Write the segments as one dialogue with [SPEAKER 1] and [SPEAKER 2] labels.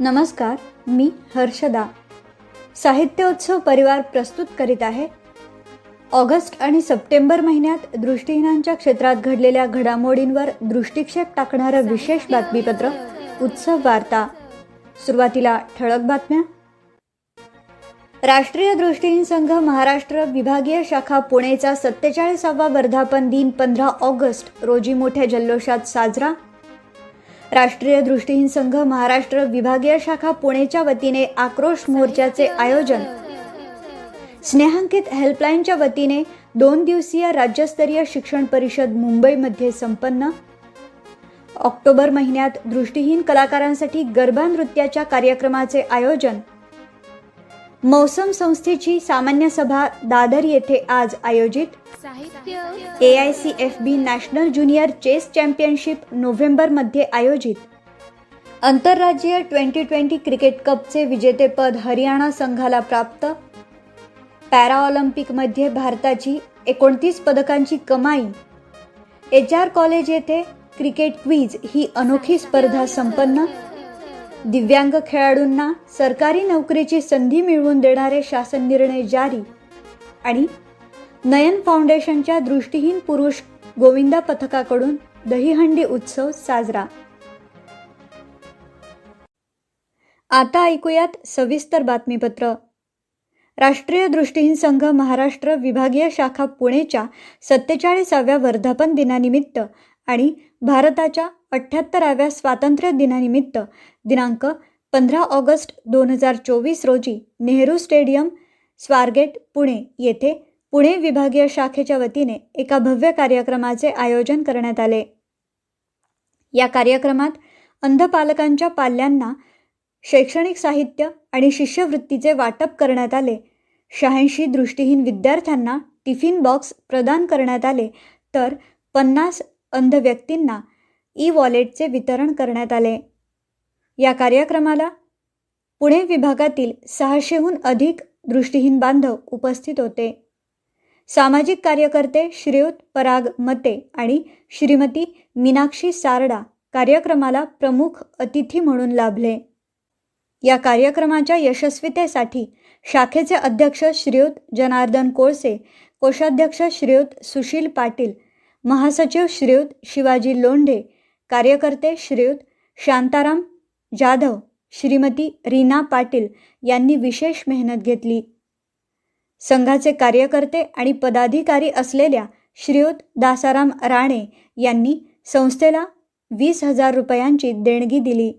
[SPEAKER 1] नमस्कार मी हर्षदा. साहित्योत्सव परिवार प्रस्तुत करीत आहे. ऑगस्ट आणि सप्टेंबर महिन्यात दृष्टिहीनांच्या क्षेत्रात घडलेल्या घडामोडींवर दृष्टिक्षेप टाकणारं विशेष बातमीपत्र उत्सव वार्ता. सुरुवातीला ठळक बातम्या. राष्ट्रीय दृष्टीहीन संघ महाराष्ट्र विभागीय शाखा पुणेचा सत्तेचाळीसावा वर्धापन दिन पंधरा ऑगस्ट रोजी मोठ्या जल्लोषात साजरा. राष्ट्रीय दृष्टीहीन संघ महाराष्ट्र विभागीय शाखा पुणेच्या वतीने आक्रोश मोर्चाचे आयोजन. स्नेहांकित हेल्पलाईनच्या वतीने दोन दिवसीय राज्यस्तरीय शिक्षण परिषद मुंबईमध्ये संपन्न. ऑक्टोबर महिन्यात दृष्टीहीन कलाकारांसाठी गरबा नृत्याच्या कार्यक्रमाचे आयोजन. मौसम संस्थेची सामान्य सभा दादर येथे आज आयोजित. A I C F B national junior chess championship नोव्हेंबरमध्ये आयोजित. आंतरराज्यीय ट्वेंटी ट्वेंटी क्रिकेट कपचे विजेतेपद हरियाणा संघाला प्राप्त. पॅराऑलिम्पिकमध्ये भारताची एकोणतीस पदकांची कमाई. एच आर कॉलेज येथे क्रिकेट क्वीज ही अनोखी स्पर्धा संपन्न. दिव्यांग खेळाडूंना सरकारी नोकरीची संधी मिळवून देणारे शासन निर्णय जारी आणि नयन फाउंडेशनच्या दृष्टीहीन पुरुष गोविंदा पथकाकडून दहीहंडी उत्सव साजरा. आता ऐकूयात सविस्तर बातमीपत्र. राष्ट्रीय दृष्टीहीन संघ महाराष्ट्र विभागीय शाखा पुणेच्या सत्तेचाळीसाव्या वर्धापन दिनानिमित्त आणि भारताच्या अठ्ठ्याहत्तराव्या स्वातंत्र्य दिनानिमित्त दिनांक पंधरा ऑगस्ट दोन हजार चोवीस रोजी नेहरू स्टेडियम स्वारगेट पुणे येथे पुणे विभागीय शाखेच्या वतीने एका भव्य कार्यक्रमाचे आयोजन करण्यात आले. या कार्यक्रमात अंध पालकांच्या पाल्यांना शैक्षणिक साहित्य आणि शिष्यवृत्तीचे वाटप करण्यात आले. शहाऐंशी दृष्टीहीन विद्यार्थ्यांना टिफिन बॉक्स प्रदान करण्यात आले. तर पन्नास अंध व्यक्तींना ई वॉलेटचे वितरण करण्यात आले. या कार्यक्रमाला पुणे विभागातील सहाशेहून अधिक दृष्टीहीन बांधव उपस्थित होते. सामाजिक कार्यकर्ते श्रीयुत पराग मते आणि श्रीमती मीनाक्षी सारडा कार्यक्रमाला प्रमुख अतिथी म्हणून लाभले. या कार्यक्रमाच्या यशस्वीतेसाठी शाखेचे अध्यक्ष श्रीयुत जनार्दन कोळसे कोषाध्यक्ष श्रीयुत सुशील पाटील महासचिव श्रीयुत शिवाजी लोंढे कार्यकर्ते श्रीयुत शांताराम जाधव श्रीमती रीना पाटील यांनी विशेष मेहनत घेतली. संघाचे कार्यकर्ते आणि पदाधिकारी असलेल्या श्रीयुत दासाराम राणे यांनी संस्थेला वीस हजार रुपयांची देणगी दिली.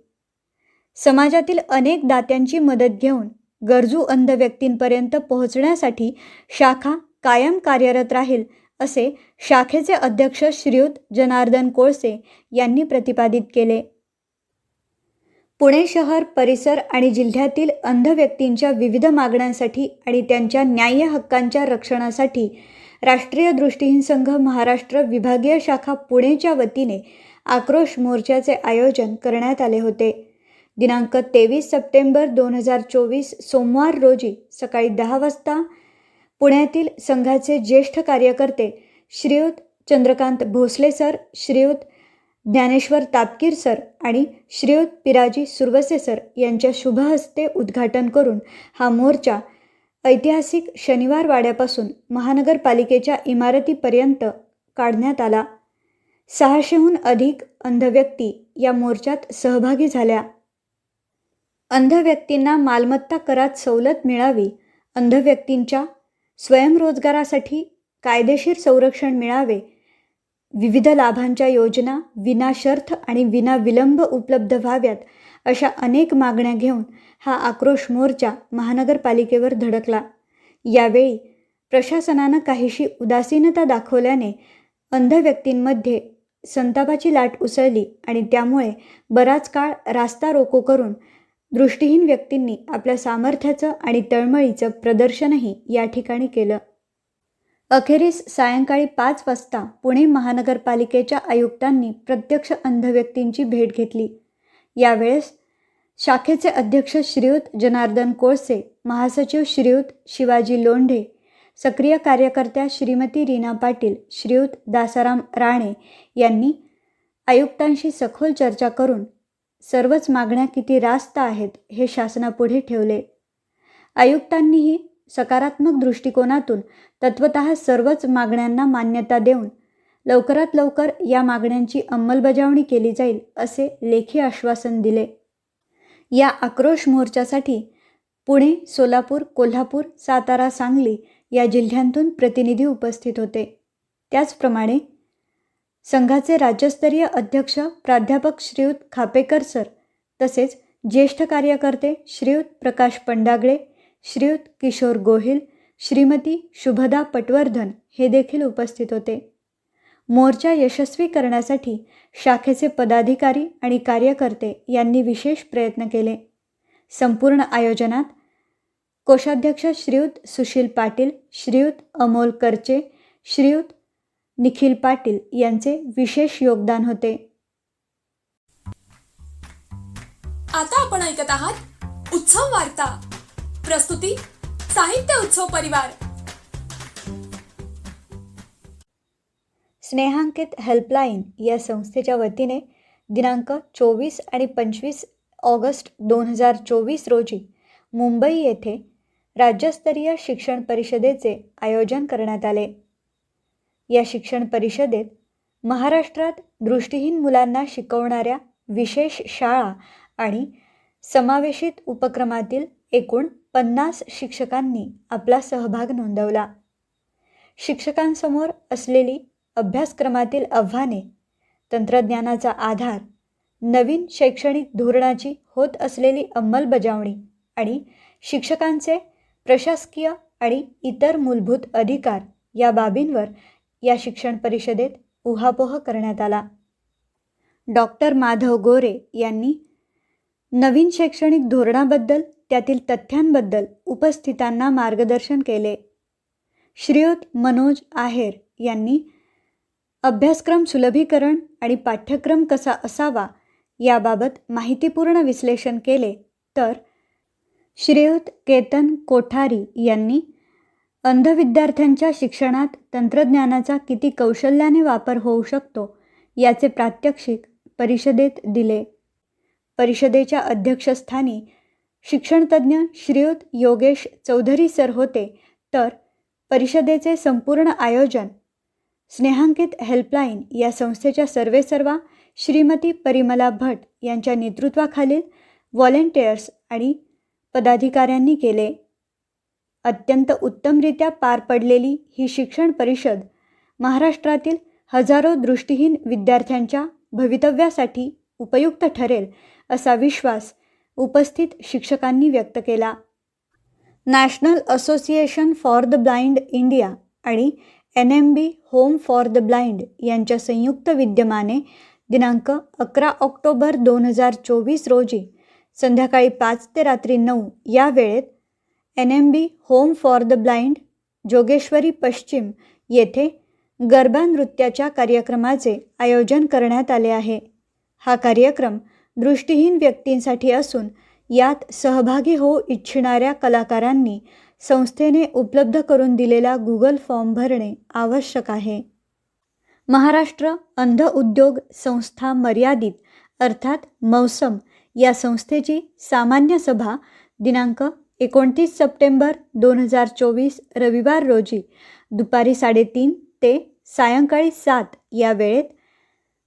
[SPEAKER 1] समाजातील अनेक दात्यांची मदत घेऊन गरजू अंध व्यक्तींपर्यंत पोहोचण्यासाठी शाखा कायम कार्यरत राहील असे शाखेचे अध्यक्ष श्रीयुत जनार्दन कोळसे यांनी प्रतिपादित केले. पुणे शहर परिसर आणि जिल्ह्यातील अंध व्यक्तींच्या विविध मागण्यांसाठी आणि त्यांच्या न्याय्य हक्कांच्या रक्षणासाठी राष्ट्रीय दृष्टीहीन संघ महाराष्ट्र विभागीय शाखा पुणेच्या वतीने आक्रोश मोर्चाचे आयोजन करण्यात आले होते. दिनांक तेवीस सप्टेंबर दोन हजार चोवीस सोमवार रोजी सकाळी दहा वाजता पुण्यातील संघाचे ज्येष्ठ कार्यकर्ते श्रीयुत चंद्रकांत भोसले सर श्रीयुत ज्ञानेश्वर तापकीर सर आणि श्रीयुत पिराजी सुरवसे सर यांच्या शुभहस्ते उद्घाटन करून हा मोर्चा ऐतिहासिक शनिवार वाड्यापासून महानगरपालिकेच्या इमारतीपर्यंत काढण्यात आला. सहाशेहून अधिक अंध व्यक्ती या मोर्चात सहभागी झाल्या. अंध व्यक्तींना मालमत्ता करात सवलत मिळावी अंध व्यक्तींच्या स्वयंरोजगारासाठी कायदेशीर संरक्षण मिळावे. विविध लाभांच्या योजना विनाशर्थ आणि विनाविलंब उपलब्ध व्हाव्यात अशा अनेक मागण्या घेऊन हा आक्रोश मोर्चा महानगरपालिकेवर धडकला. यावेळी प्रशासनानं काहीशी उदासीनता दाखवल्याने अंध व्यक्तींमध्ये संतापाची लाट उसळली आणि त्यामुळे बराच काळ रास्ता रोको करून दृष्टीहीन व्यक्तींनी आपल्या सामर्थ्याचं आणि तळमळीचं प्रदर्शनही या ठिकाणी केलं. अखेरीस सायंकाळी पाच वाजता पुणे महानगरपालिकेच्या आयुक्तांनी प्रत्यक्ष अंध व्यक्तींची भेट घेतली. यावेळेस शाखेचे अध्यक्ष श्रीयुत जनार्दन कोळसे महासचिव श्रीयुत शिवाजी लोंढे सक्रिय कार्यकर्त्या श्रीमती रीना पाटील श्रीयुत दासाराम राणे यांनी आयुक्तांशी सखोल चर्चा करून सर्वच मागण्या किती रास्त आहेत हे शासनापुढे ठेवले. आयुक्तांनीही सकारात्मक दृष्टिकोनातून तत्वत सर्वच मागण्यांना मान्यता देऊन लवकरात लवकर या मागण्यांची अंमलबजावणी केली जाईल असे लेखी आश्वासन दिले. या आक्रोश मोर्चासाठी पुणे सोलापूर कोल्हापूर सातारा सांगली या जिल्ह्यांतून प्रतिनिधी उपस्थित होते. त्याचप्रमाणे संघाचे राज्यस्तरीय अध्यक्ष प्राध्यापक श्रीयुत खापेकर सर तसेच ज्येष्ठ कार्यकर्ते श्रीयुत प्रकाश पंडागळे श्रीयुत किशोर गोहिल श्रीमती शुभदा पटवर्धन हे देखील उपस्थित होते. मोर्चा यशस्वी करण्यासाठी शाखेचे पदाधिकारी आणि कार्यकर्ते यांनी विशेष प्रयत्न केले. संपूर्ण आयोजनात कोषाध्यक्ष श्रीयुत सुशील पाटील श्रीयुत अमोल करचे श्रीयुत निखिल पाटील यांचे विशेष योगदान होते.
[SPEAKER 2] आता आपण ऐकत आहात उत्सव वार्ता. प्रस्तुती साहित्य उत्सव परिवार.
[SPEAKER 1] स्नेहांकित हेल्पलाईन या संस्थेच्या वतीने दिनांक चोवीस आणि पंचवीस ऑगस्ट दोन हजार चोवीस रोजी मुंबई येथे राज्यस्तरीय शिक्षण परिषदेचे आयोजन करण्यात आले. या शिक्षण परिषदेत महाराष्ट्रात दृष्टीहीन मुलांना शिकवणाऱ्या विशेष शाळा आणि समावेशित उपक्रमातील एकूण पन्नास शिक्षकांनी आपला सहभाग नोंदवला. शिक्षकांसमोर असलेली अभ्यासक्रमातील आव्हाने तंत्रज्ञानाचा आधार नवीन शैक्षणिक धोरणाची होत असलेली अंमलबजावणी आणि शिक्षकांचे प्रशासकीय आणि इतर मूलभूत अधिकार या बाबींवर या शिक्षण परिषदेत उहापोह करण्यात आला. डॉक्टर माधव गोरे यांनी नवीन शैक्षणिक धोरणाबद्दल त्यातील तथ्यांबद्दल उपस्थितांना मार्गदर्शन केले. श्रीयुत मनोज आहेर यांनी अभ्यासक्रम सुलभीकरण आणि पाठ्यक्रम कसा असावा याबाबत माहितीपूर्ण विश्लेषण केले. तर श्रीयुत केतन कोठारी यांनी अंध विद्यार्थ्यांच्या शिक्षणात तंत्रज्ञानाचा किती कौशल्याने वापर होऊ शकतो याचे प्रात्यक्षिक परिषदेत दिले. परिषदेच्या अध्यक्षस्थानी शिक्षणतज्ज्ञ श्रीयुत योगेश चौधरी सर होते. तर परिषदेचे संपूर्ण आयोजन स्नेहांकित हेल्पलाईन या संस्थेच्या सर्वेसर्वा श्रीमती परिमला भट यांच्या नेतृत्वाखालील व्हॉलेंटियर्स आणि पदाधिकाऱ्यांनी केले. अत्यंत उत्तमरित्या पार पडलेली ही शिक्षण परिषद महाराष्ट्रातील हजारो दृष्टीहीन विद्यार्थ्यांच्या भवितव्यासाठी उपयुक्त ठरेल असा विश्वास उपस्थित शिक्षकांनी व्यक्त केला. National association for the blind India आणि N M B home for the blind यांच्या संयुक्त विद्यमाने दिनांक अकरा ऑक्टोबर दोन हजार चोवीस रोजी संध्याकाळी पाच ते रात्री नऊ या वेळेत N M B home for the blind Jogeshwari पश्चिम येथे गरबा नृत्याच्या कार्यक्रमाचे आयोजन करण्यात आले आहे. हा कार्यक्रम दृष्टीहीन व्यक्तींसाठी असून यात सहभागी होऊ इच्छिणाऱ्या कलाकारांनी संस्थेने उपलब्ध करून दिलेला गुगल फॉर्म भरणे आवश्यक आहे. महाराष्ट्र अंध उद्योग संस्था मर्यादित अर्थात मौसम या संस्थेची सामान्य सभा दिनांक एकोणतीस सप्टेंबर दोन हजार चोवीस रविवार रोजी दुपारी साडेतीन ते सायंकाळी सात या वेळेत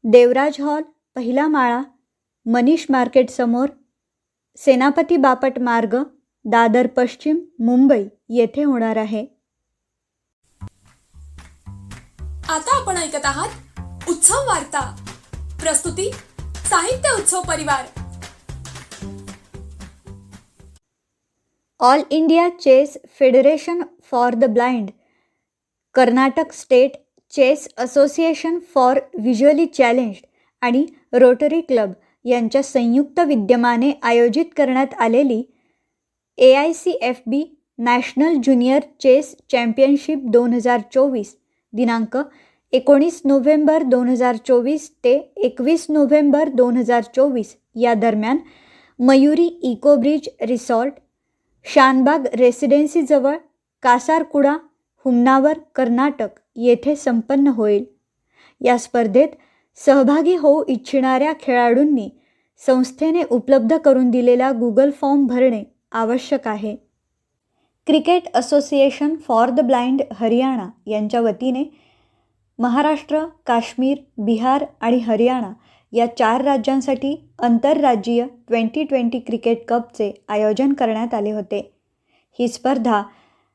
[SPEAKER 1] देवराज हॉल पहिला माळा मनीष मार्केटसमोर सेनापती बापट मार्ग दादर पश्चिम मुंबई येथे होणार आहे.
[SPEAKER 2] आता आपण ऐकत आहात उत्सव वार्ता. प्रस्तुती साहित्य उत्सव परिवार.
[SPEAKER 1] All India chess federation for the blind Karnataka state chess association for visually challenged आणि रोटरी क्लब यांच्या संयुक्त विद्यमाने आयोजित करण्यात आलेली A I C F B national junior chess championship दोन हजार चोवीस दिनांक एकोणीस नोव्हेंबर दोन हजार चोवीस ते एकवीस नोव्हेंबर दोन हजार चोवीस या दरम्यान मयुरी इकोब्रिज रिसॉर्ट शानबाग रेसिडेन्सीजवळ कासारकुडा हुमनावर कर्नाटक येथे संपन्न होईल. या स्पर्धेत सहभागी होऊ इच्छिणाऱ्या खेळाडूंनी संस्थेने उपलब्ध करून दिलेला गुगल फॉर्म भरणे आवश्यक आहे. Cricket association for the blind Haryana यांच्या वतीने महाराष्ट्र काश्मीर बिहार आणि हरियाणा या चार राज्यांसाठी आंतरराज्यीय ट्वेंटी ट्वेंटी क्रिकेट कपचे आयोजन करण्यात आले होते. ही स्पर्धा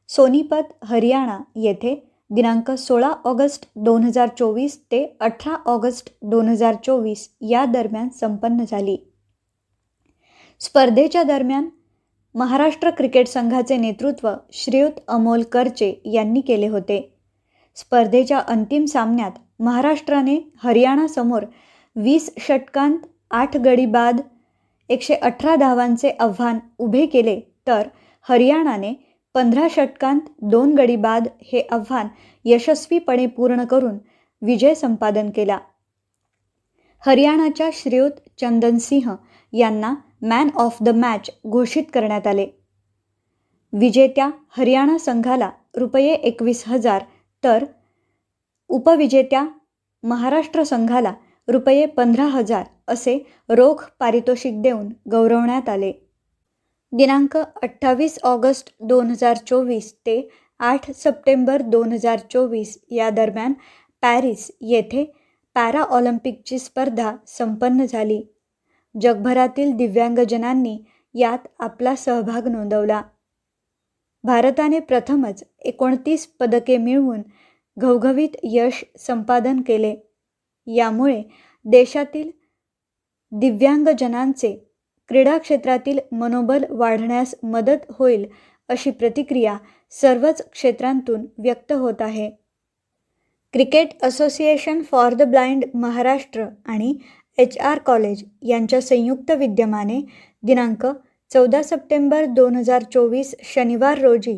[SPEAKER 1] सोनीपत हरियाणा येथे दिनांक सोळा ऑगस्ट दोन हजार चोवीस ते अठरा ऑगस्ट दोन हजार चोवीस या दरम्यान संपन्न झाली. स्पर्धेच्या दरम्यान महाराष्ट्र क्रिकेट संघाचे नेतृत्व श्रीयुत अमोल करचे यांनी केले होते. स्पर्धेच्या अंतिम सामन्यात महाराष्ट्राने हरियाणासमोर वीस षटकांत आठ गडी बाद एकशे अठरा धावांचे आव्हान उभे केले तर हरियाणाने पंधरा षटकांत दोन गडी बाद हे आव्हान यशस्वीपणे पूर्ण करून विजय संपादन केला. हरियाणाच्या श्रीयुत चंदन सिंह यांना मॅन ऑफ द मॅच घोषित करण्यात आले. विजेत्या हरियाणा संघाला रुपये एकवीस हजार तर उपविजेत्या महाराष्ट्र संघाला रुपये पंधरा हजार असे रोख पारितोषिक देऊन गौरवण्यात आले. दिनांक अठ्ठावीस ऑगस्ट दोन हजार चोवीस ते आठ सप्टेंबर दोन हजार चोवीस या दरम्यान पॅरिस येथे पॅरा ऑलिम्पिकची स्पर्धा संपन्न झाली. जगभरातील दिव्यांगजनांनी यात आपला सहभाग नोंदवला. भारताने प्रथमच एकोणतीस पदके मिळवून घवघवीत यश संपादन केले. यामुळे देशातील दिव्यांगजनांचे क्रीडा क्षेत्रातील मनोबल वाढण्यास मदत होईल अशी प्रतिक्रिया सर्वच क्षेत्रांतून व्यक्त होत आहे. Cricket association for the blind Maharashtra आणि एच आर कॉलेज यांच्या संयुक्त विद्यमाने दिनांक चौदा सप्टेंबर दोन हजार चोवीस शनिवार रोजी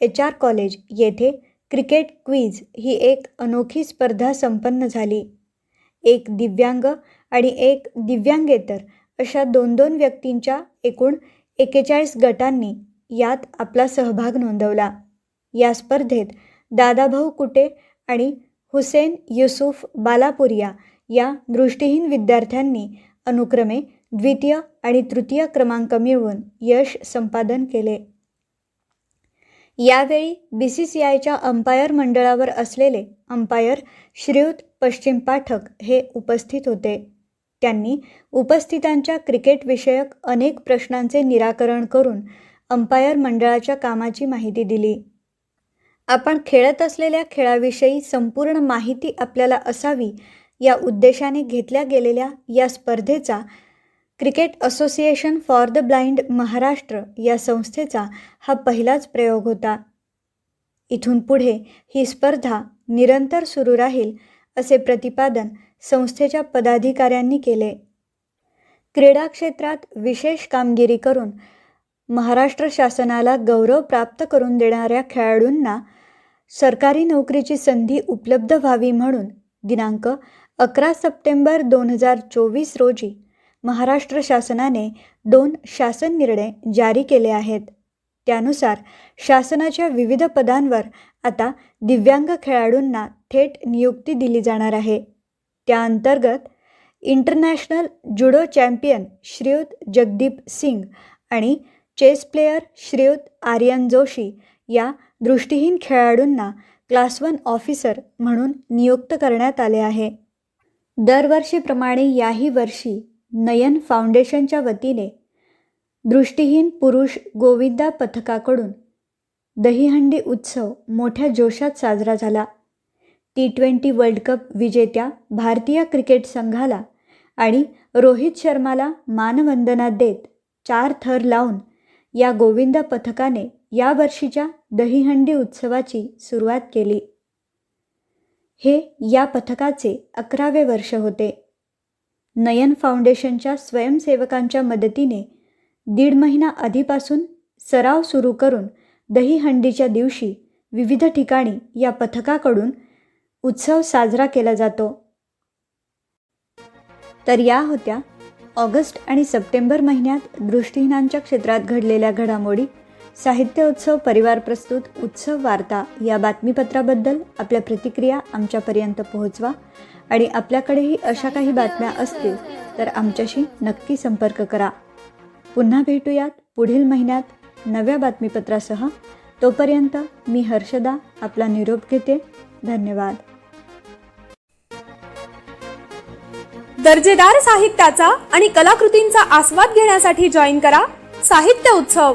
[SPEAKER 1] एच आर कॉलेज येथे क्रिकेट क्वीज ही एक अनोखी स्पर्धा संपन्न झाली. एक दिव्यांग आणि एक दिव्यांगेतर अशा दोन दोन व्यक्तींच्या एकूण एकेचाळीस गटांनी यात आपला सहभाग नोंदवला. या स्पर्धेत दादाभाऊ कुटे आणि हुसेन युसुफ बालापुरिया या दृष्टीहीन विद्यार्थ्यांनी अनुक्रमे द्वितीय आणि तृतीय क्रमांक मिळवून यश संपादन केले. यावेळी बी सी सी आयच्या अंपायर मंडळावर असलेले अंपायर श्रीयुत पश्चिम पाठक हे उपस्थित होते. त्यांनी उपस्थितांच्या क्रिकेटविषयक अनेक प्रश्नांचे निराकरण करून अंपायर मंडळाच्या कामाची माहिती दिली. आपण खेळत असलेल्या खेळाविषयी संपूर्ण माहिती आपल्याला असावी या उद्देशाने घेतल्या गेलेल्या या स्पर्धेचा cricket association for the blind Maharashtra या संस्थेचा हा पहिलाच प्रयोग होता. इथून पुढे ही स्पर्धा निरंतर सुरू राहील असे प्रतिपादन संस्थेच्या पदाधिकाऱ्यांनी केले. क्रीडा क्षेत्रात विशेष कामगिरी करून महाराष्ट्र शासनाला गौरव प्राप्त करून देणाऱ्या खेळाडूंना सरकारी नोकरीची संधी उपलब्ध व्हावी म्हणून दिनांक अकरा सप्टेंबर दोन हजार चोवीस रोजी महाराष्ट्र शासनाने दोन शासन निर्णय जारी केले आहेत. त्यानुसार शासनाच्या विविध पदांवर आता दिव्यांग खेळाडूंना थेट नियुक्ती दिली जाणार आहे. त्याअंतर्गत international judo champion Shriyut Jagdeep Singh आणि चेस प्लेयर श्रीयुत आर्यन जोशी या दृष्टीहीन खेळाडूंना क्लास वन ऑफिसर म्हणून नियुक्त करण्यात आले आहे. दरवर्षीप्रमाणे याही वर्षी नयन फाउंडेशनच्या वतीने दृष्टीहीन पुरुष गोविंदा पथकाकडून दहीहंडी उत्सव मोठ्या जोशात साजरा झाला. टी ट्वेंटी वर्ल्ड कप विजेत्या भारतीय क्रिकेट संघाला आणि रोहित शर्माला मानवंदना देत चार थर लावून या गोविंदा पथकाने या वर्षीच्या दहीहंडी उत्सवाची सुरुवात केली. हे या पथकाचे अकरावे वर्ष होते. नयन फाउंडेशनच्या स्वयंसेवकांच्या मदतीने दीड महिना आधीपासून सराव सुरू करून दहीहंडीच्या दिवशी विविध ठिकाणी या पथकाकडून उत्सव साजरा केला जातो. तर या होत्या ऑगस्ट आणि सप्टेंबर महिन्यात दृष्टीहीनांच्या क्षेत्रात घडलेल्या घडामोडी. साहित्य उत्सव परिवार प्रस्तुत उत्सव वार्ता या बातमीपत्राबद्दल आपल्या प्रतिक्रिया आमच्यापर्यंत पोहोचवा आणि आपल्याकडेही अशा काही बातम्या असतील तर आमच्याशी नक्की संपर्क करा. पुन्हा भेटूयात पुढील महिन्यात नव्या बातमीपत्रासह. तोपर्यंत मी हर्षदा आपला निरोप घेते. धन्यवाद.
[SPEAKER 2] दर्जेदार साहित्याचा आणि कलाकृतींचा आस्वाद घेण्यासाठी जॉईन करा साहित्य उत्सव.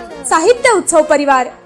[SPEAKER 2] साहित्य उत्सव परिवार.